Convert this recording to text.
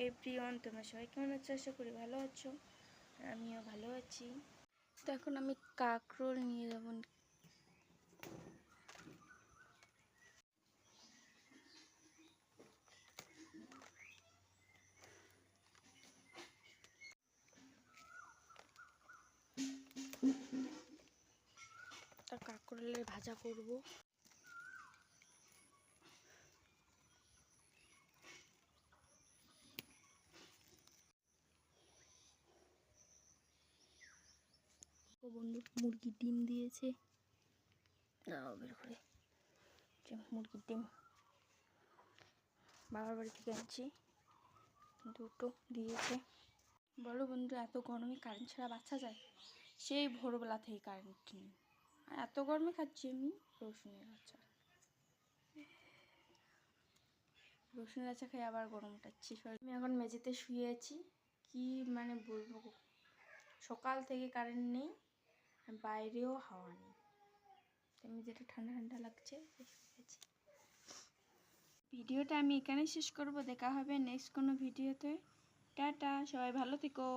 Everyone, তোমরা সবাই কেমন আছো? আশা করি ভালো আছো। আমিও ভালো আছি। তো এখন আমি কাকরোল নিয়ে যাব। কাকরোলের ভাজা করব। ও বন্ধু মুরগির ডিম দিয়েছে। দাও বের করে। মুরগির ডিম। বাবার বাড়ি থেকে দুটো দিয়েছে। বলো বন্ধু, এত গরমে কারেন্ট ছাড়া বাচ্চা যায়? সেই ভোরবেলা থেকে কারেন্ট নেই। আর এত গরমে খাচ্ছি আমি রসুনের আচার। রসুনের আচার খেয়ে আবার গরম উঠাচ্ছি আমি এখন মেঝেতে শুয়ে আছি। কি মানে বলব সকাল থেকে কারেন্ট নেই। বাইরেও হাওয়া নেই। আমি যেটা ঠান্ডা ঠান্ডা লাগছে ভিডিওটা আমি এখানেই শেষ করব। দেখা হবে নেক্সট কোনো ভিডিওতে। টাটা, সবাই ভালো থেকো।